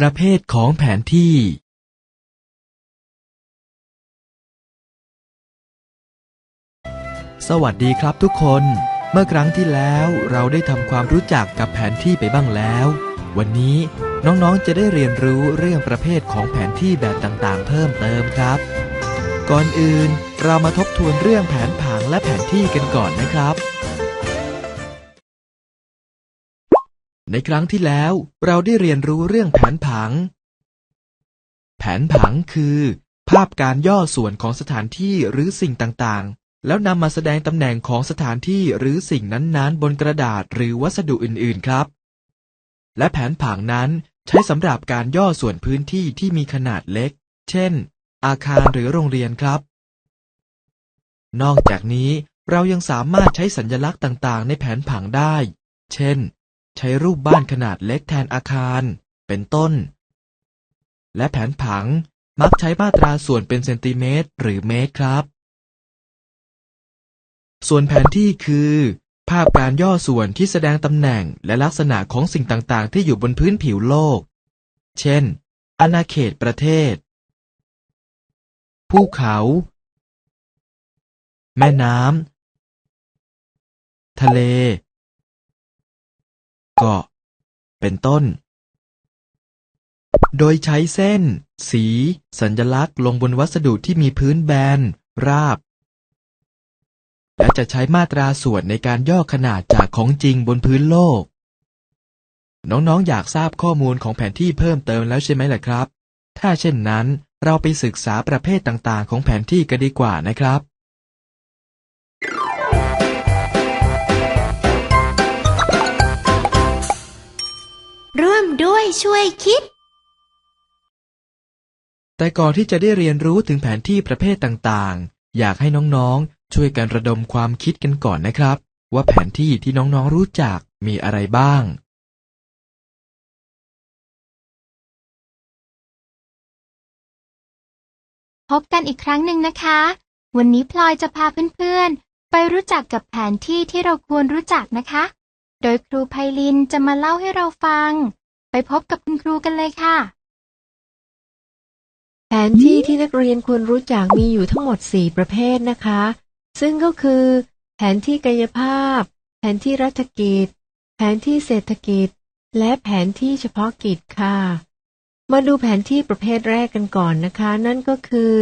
ประเภทของแผนที่ สวัสดีครับทุกคน เมื่อครั้งที่แล้วเราได้ทำความรู้จักกับแผนที่ไปบ้างแล้ว วันนี้น้องๆจะได้เรียนรู้เรื่องประเภทของแผนที่แบบต่างๆ เพิ่มเติมครับ ก่อนอื่นเรามาทบทวนเรื่องแผนผังและแผนที่กันก่อนนะครับ ในครั้งที่แล้วเราได้เรียนรู้เรื่องแผนผัง แผนผังคือ ภาพการย่อส่วนของสถานที่หรือสิ่งต่างๆ แล้วนำมาแสดงตำแหน่งของสถานที่หรือสิ่งนั้นๆ บนกระดาษหรือวัสดุอื่นๆครับ และแผนผังนั้นใช้สำหรับการย่อส่วนพื้นที่ที่มีขนาดเล็ก เช่น อาคารหรือโรงเรียนครับ นอกจากนี้เรายังสามารถใช้สัญลักษณ์ต่างๆ ในแผนผังได้ เช่น ใช้รูปบ้านขนาดเล็กแทนอาคาร เป็นต้น และแผนผังมักใช้มาตราส่วนเป็นเซนติเมตร หรือเมตรครับ ส่วนแผนที่คือ ภาพการย่อส่วนที่แสดงตำแหน่งและลักษณะของสิ่งต่างๆ ที่อยู่บนพื้นผิวโลก เช่น อาณาเขตประเทศ ภูเขา แม่น้ำทะเล เกาะ เป็นต้น โดยใช้เส้น สี สัญลักษณ์ลงบนวัสดุที่มีพื้นแบน ราบ และจะใช้มาตราส่วนในการย่อขนาดจากของจริงบนพื้นโลก น้องๆ อยากทราบข้อมูลของแผนที่เพิ่มเติมแล้วใช่ไหมล่ะครับ ถ้าเช่นนั้นเราไปศึกษาประเภทต่างๆ ของแผนที่กันดีกว่านะครับ ร่วมด้วยช่วยคิด แต่ก่อนที่จะได้เรียนรู้ถึงแผนที่ประเภทต่างๆ อยากให้น้องๆ ช่วยกันระดมความคิดกันก่อนนะครับ ว่าแผนที่ที่น้องๆรู้จักมีอะไรบ้าง พบกันอีกครั้งหนึ่งนะคะ วันนี้พลอยจะพาเพื่อนๆ ไปรู้จักกับแผนที่ที่เราควรรู้จักนะคะ โดยครูไพลินจะมาเล่าให้เราฟัง ไปพบกับคุณครูกันเลยค่ะ แผนที่ที่นักเรียนควรรู้จักมีอยู่ทั้งหมด 4 ประเภทนะคะ ซึ่งก็คือ แผนที่กายภาพ แผนที่รัฐกิจ แผนที่เศรษฐกิจ และแผนที่เฉพาะกิจค่ะ มาดูแผนที่ประเภทแรกกันก่อนนะคะ นั่นก็คือ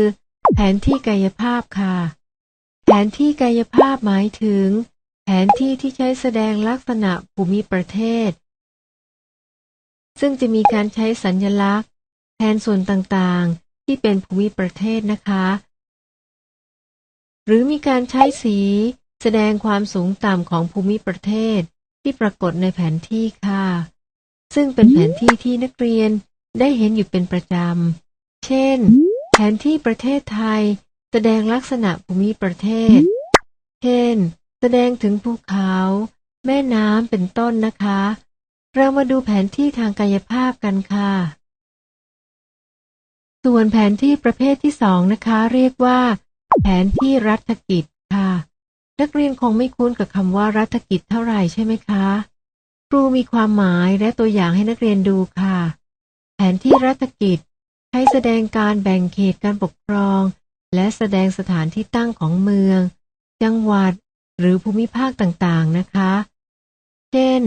แผนที่กายภาพค่ะ แผนที่กายภาพหมายถึง แผนที่ที่ใช้แสดงลักษณะภูมิประเทศ ซึ่งจะมีการใช้สัญญลักษณ์ แทนส่วนต่างๆ ที่เป็นภูมิประเทศนะคะ หรือมีการใช้สี แสดงความสูงต่ำของภูมิประเทศ ที่ปรากฏในแผนที่ค่ะ ซึ่งเป็นแผนที่ที่นักเรียนได้เห็นอยู่เป็นประจำ เช่น แผนที่ประเทศไทย แสดงลักษณะภูมิประเทศ เช่น แสดงถึงภูเขา แม่น้ำเป็นต้นนะคะ เรามาดูแผนที่ทางกายภาพกันค่ะ ส่วนแผนที่ประเภทที่สองนะคะ เรียกว่า แผนที่รัฐกิจค่ะ นักเรียนคงไม่คุ้นกับคำว่ารัฐกิจเท่าไหร่ใช่ไหมคะครูมีความหมายและตัวอย่างให้นักเรียนดูค่ะ แผนที่รัฐกิจให้แสดงการแบ่งเขตการปกครอง และแสดงสถานที่ตั้งของเมือง จังหวัด หรือภูมิภาคต่างๆ นะคะ เช่น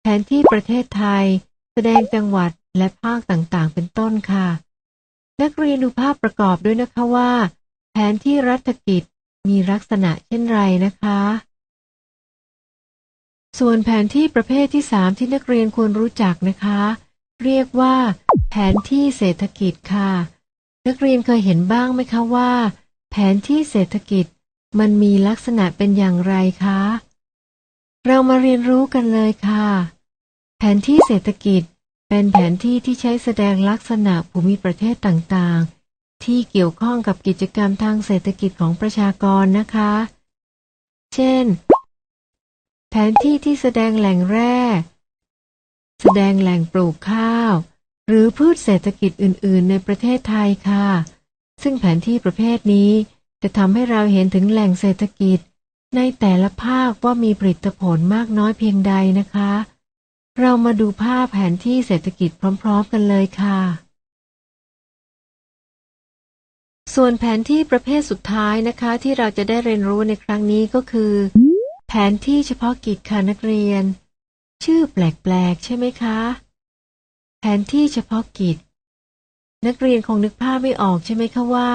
แผนที่ประเทศไทย แสดงจังหวัดและภาคต่างๆ เป็นต้นค่ะ นักเรียนดูภาพประกอบด้วยนะคะว่า แผนที่รัฐกิจมีลักษณะเช่นไรนะคะ ส่วนแผนที่ประเภทที่สามที่นักเรียนควรรู้จักนะคะ เรียกว่า แผนที่เศรษฐกิจค่ะ นักเรียนเคยเห็นบ้างไหมคะว่า แผนที่เศรษฐกิจ มันมีลักษณะเป็นอย่างไรคะ เรามาเรียนรู้กันเลยค่ะ แผนที่เศรษฐกิจ เป็นแผนที่ที่ใช้แสดงลักษณะภูมิประเทศต่างๆ ที่เกี่ยวข้องกับกิจกรรมทางเศรษฐกิจของประชากรนะคะ เช่น แผนที่ที่แสดงแหล่งแร่ แสดงแหล่งปลูกข้าว หรือพืชเศรษฐกิจอื่น ๆ ในประเทศไทยค่ะ ซึ่งแผนที่ประเภทนี้ จะทำให้เราเห็นถึงแหล่งเศรษฐกิจ ในแต่ละภาคว่ามีผลิตผลมากน้อยเพียงใดนะคะ เรามาดูภาพแผนที่เศรษฐกิจพร้อม ๆ กันเลยค่ะ ส่วนแผนที่ประเภทสุดท้ายนะคะ ที่เราจะได้เรียนรู้ในครั้งนี้ก็คือ แผนที่เฉพาะกิจค่ะนักเรียน ชื่อแปลก ๆ ใช่ไหมคะ แผนที่เฉพาะกิจ นักเรียนคงนึกภาพไม่ออกใช่ไหมคะว่า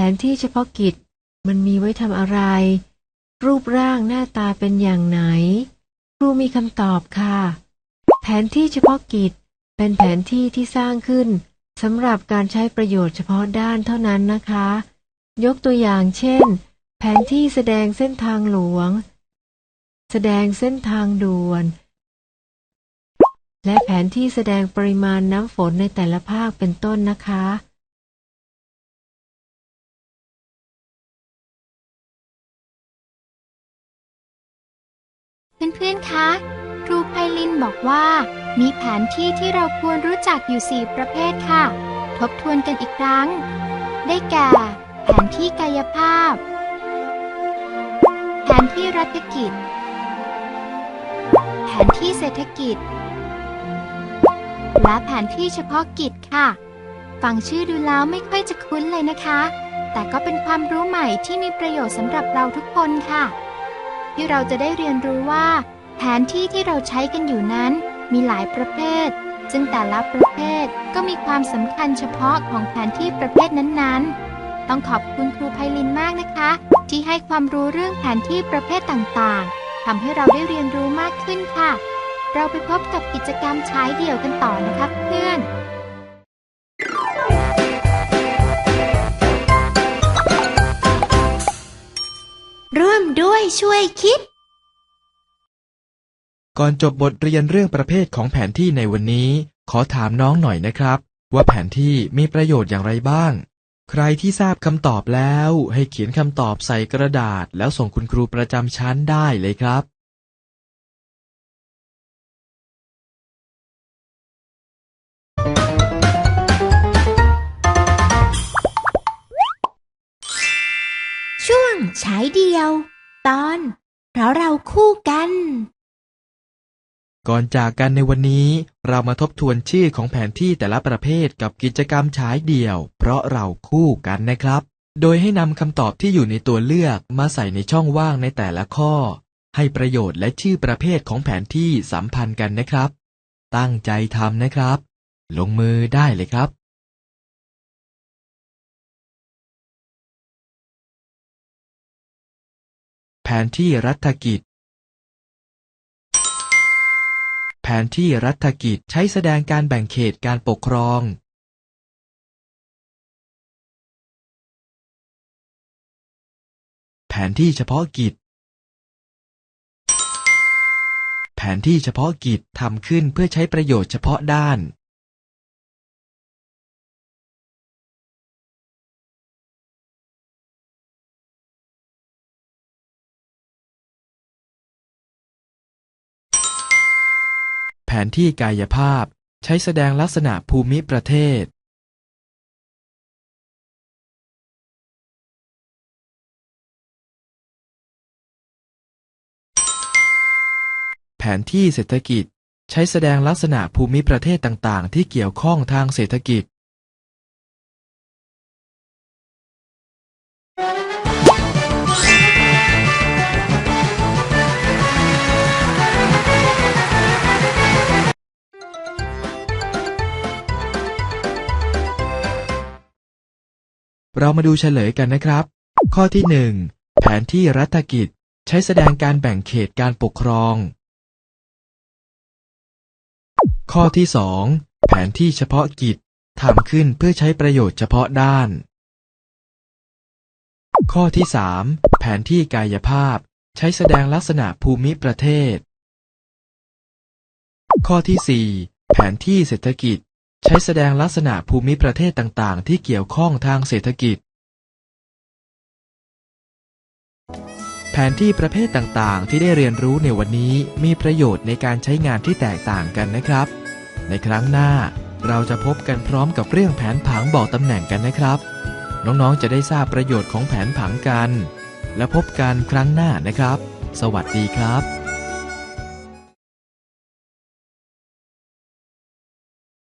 ผนที่เฉพาะกิจ มันมีไว้ทำอะไร รูปร่างหน้าตาเป็นอย่างไหน ครูมีคำตอบค่ะ แผนที่เฉพาะกิจ เป็นแผนที่ที่สร้างขึ้นสำหรับการใช้ประโยชน์เฉพาะด้านเท่านั้นนะคะ ยกตัวอย่างเช่น แผนที่แสดงเส้นทางหลวง แสดงเส้นทางด่วน และแผนที่แสดงปริมาณน้ำฝนในแต่ละภาคเป็นต้นนะคะ พื่อนๆ คะ ครูไพลินบอกว่า มีแผนที่ที่เราควรรู้จักอยู่ 4 ประเภทค่ะ ทบทวนกันอีกครั้ง ได้แก่ แผนที่กายภาพ แผนที่รัฐกิจ แผนที่เศรษฐกิจ และแผนที่เฉพาะกิจค่ะ ฟังชื่อดูแล้วไม่ค่อยจะคุ้นเลยนะคะ แต่ก็เป็นความรู้ใหม่ที่มีประโยชน์สำหรับเราทุกคนค่ะ ที่เราจะได้เรียนรู้ว่า แผนที่ที่เราใช้กันอยู่นั้น มีหลายประเภท ซึ่งแต่ละประเภทก็มีความสำคัญเฉพาะของแผนที่ประเภทนั้นๆ ต้องขอบคุณครูไพลินมากนะคะ ที่ให้ความรู้เรื่องแผนที่ประเภทต่างๆทำให้เราได้เรียนรู้มากขึ้นค่ะ เราไปพบกับกิจกรรมใช้เดี่ยวกันต่อนะคะเพื่อน ช่วยคิด ก่อนจบบทเรียนเรื่องประเภทของแผนที่ในวันนี้ ขอถามน้องหน่อยนะครับ ว่าแผนที่มีประโยชน์อย่างไรบ้าง ใครที่ทราบคำตอบแล้ว ให้เขียนคำตอบใส่กระดาษ แล้วส่งคุณครูประจำชั้นได้เลยครับช่วงฉายเดียว ตอน เพราะเราคู่กัน ก่อนจากกันในวันนี้ เรามาทบทวนชื่อของแผนที่แต่ละประเภทกับกิจกรรมฉายเดี่ยว เพราะเราคู่กันนะครับ โดยให้นำคำตอบที่อยู่ในตัวเลือกมาใส่ในช่องว่างในแต่ละข้อ ให้ประโยชน์และชื่อประเภทของแผนที่สัมพันธ์กันนะครับ ตั้งใจทำนะครับ ลงมือได้เลยครับ นที่รัฐกิจ แผนที่รัฐกิจใช้แสดงการแบ่งเขตการปกครอง แผนที่เฉพาะกิจ แผนที่เฉพาะกิจทำขึ้นเพื่อใช้ประโยชน์เฉพาะด้าน นที่กายภาพ ใช้แสดงลักษณะภูมิประเทศแผนที่เศรษฐกิจ ใช้แสดงลักษณะภูมิประเทศต่าง ๆ ที่เกี่ยวข้องทางเศรษฐกิจ เรามาดูเฉลยกันนะครับ ข้อที่หนึ่งแผนที่รัฐกิจ ใช้แสดงการแบ่งเขตการปกครอง ข้อที่สองแผนที่เฉพาะกิจทำขึ้นเพื่อใช้ประโยชน์เฉพาะด้าน ข้อที่สามแผนที่กายภาพ ใช้แสดงลักษณะภูมิประเทศ ข้อที่สี่แผนที่เศรษฐกิจ ใช้แสดงลักษณะภูมิประเทศต่าง ๆ ที่เกี่ยวข้องทางเศรษฐกิจ แผนที่ประเภทต่าง ๆ ที่ได้เรียนรู้ในวันนี้มีประโยชน์ในการใช้งานที่แตกต่างกันนะครับ ในครั้งหน้าเราจะพบกันพร้อมกับเรื่องแผนผังบอกตำแหน่งกันนะครับ น้อง ๆ จะได้ทราบประโยชน์ของแผนผังกัน และพบกันครั้งหน้านะครับ สวัสดีครับ